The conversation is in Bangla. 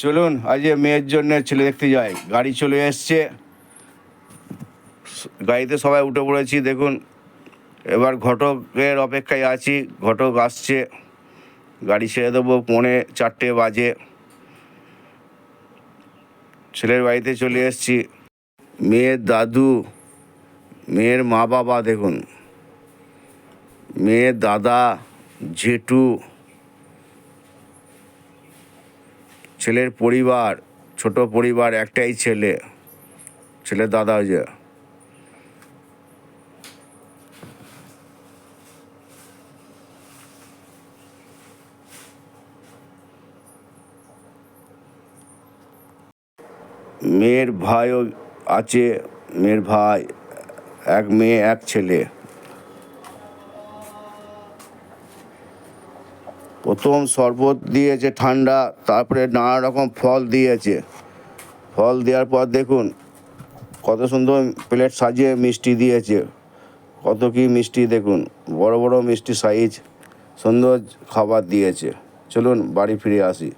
চলুন, আজ মেয়ের জন্য ছেলে দেখতে যাই। গাড়ি চলে এসছে। গাড়িতে সবাই উঠে পড়েছি, দেখুন। এবার ঘটকের অপেক্ষায় আছি, ঘটক আসছে। গাড়ি ছেড়ে দেবো, পৌনে চারটে বাজে। ছেলের বাড়িতে চলে এসেছি। মেয়ের দাদু, মেয়ের মা বাবা দেখুন। মেয়ের দাদা, জেঠু ছেলের পরিবার, ছোট পরিবার, একটাই ছেলে। ছেলের দাদা যে। মেয়ের ভাইও আছে, মেয়ের ভাই, এক মেয়ে, এক ছেলে। প্রথম শরবত দিয়েছে ঠান্ডা, তারপরে নানা রকম ফল দিয়েছে। ফল দেওয়ার পর দেখুন, কত সুন্দর প্লেট সাজিয়ে মিষ্টি দিয়েছে। কত কি মিষ্টি দেখুন, বড় বড় মিষ্টি সাইজ সুন্দর খাবার দিয়েছে। চলুন বাড়ি ফিরে আসি।